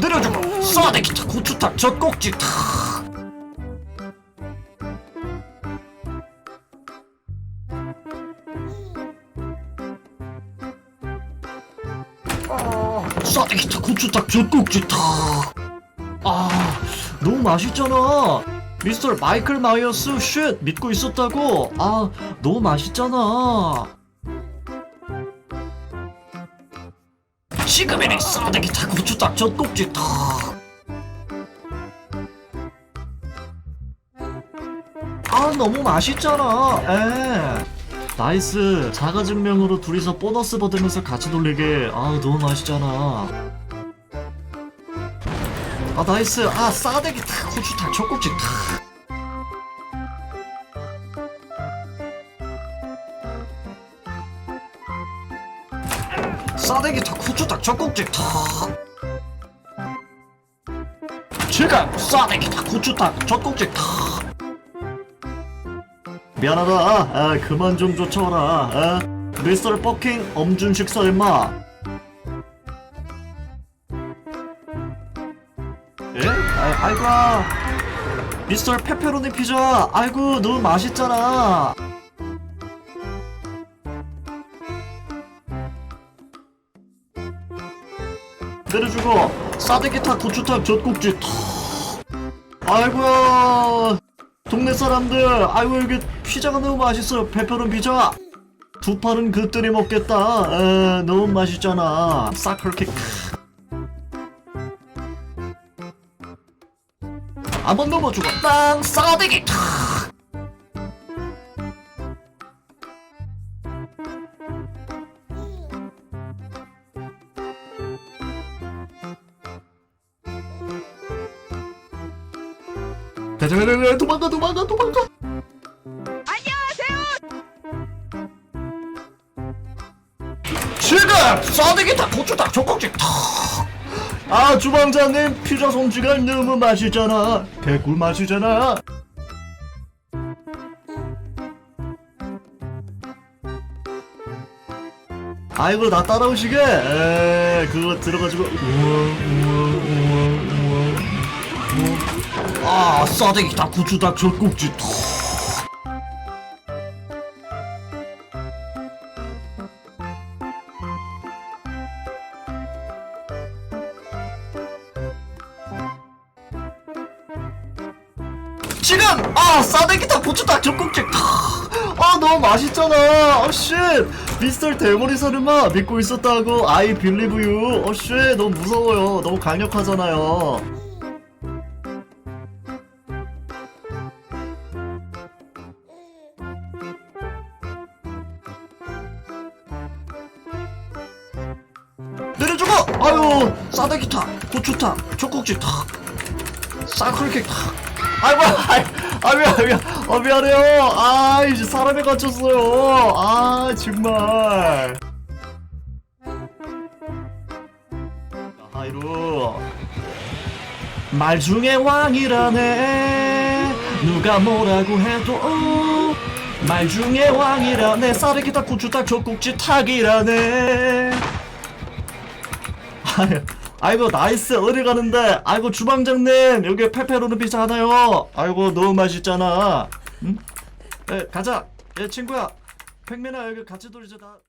내려주고 싸대기. 탁 고추탁 젖꼭지. 탁. 아, 싸대기. 탁 고추탁 젖꼭지. 탁아 너무 맛있잖아. 미스터 마이클 마이어스 쉣. 믿고 있었다고. 아 너무 맛있잖아 지금이네. 싸대기 탁 고추탁 젖꼭지. 탁 아 너무 맛있잖아. 에. 나이스. 자가 증명으로 둘이서 보너스 받으면서 같이 놀리게. 아 너무 맛있잖아. 아 나이스. 아 싸대기 탁 고추 탁 젖꼭지 탁 싸대기 탁 고추 탁 젖꼭지 탁 지금 싸대기 탁 고추 탁 젖꼭지 탁 미안하다. 아 그만 좀 쫓아오라. 아 미스터 버킹 엄준식 설마. 예? 아, 아이고. 미스터 페페로니 피자. 아이고 너무 맛있잖아 내려주고 싸대기탕 고추탕 젖꼭지 탁 아이고야. 동네 사람들 아이고 여기 피자가 너무 맛있어요. 페페론 피자. 두 판은 그들이 먹겠다. 에, 너무 맛있잖아. 사클킥 한번 넘어주고 땅 싸대기 탁 대대대대 도망가 도망가 도망가. 지금 싸대기 탁 고추 탁 젖꼭지 탁아 주방장님 피자 솜씨가 너무 맛있잖아. 개꿀 맛이잖아. 아이고 나 따라오시게. 에 그거 들어가지고 우와 우와 아 싸대기 닭 고추 닭 젖꼭지. 탁 지금! 아 싸대기 닭 고추 닭 젖꼭지. 탁아 너무 맛있잖아. 어쉣. 미스터 대머리 사르마 믿고 있었다고? I believe you. 어쉣. 너무 무서워요. 너무 강력하잖아요 아유 싸대기 탁 고추 탁 젖꼭지 탁 사클킥 탁. 아이고 아이, 아 미안 미안. 아 미안해요. 아 이제 사람에 갇혔어요. 아 정말. 하이루 말 중에 왕이라네. 누가 뭐라고 해도. 말 중에 왕이라네. 쌀이 딱 고추 딱 젖꼭지 탁이라네 아이고 나이스. 어디 가는데? 아이고 주방장님. 여기 페페로니 피자 하나요. 아이고 너무 맛있잖아. 응? 에 가자. 예 친구야. 팽민아 여기 같이 놀자. 나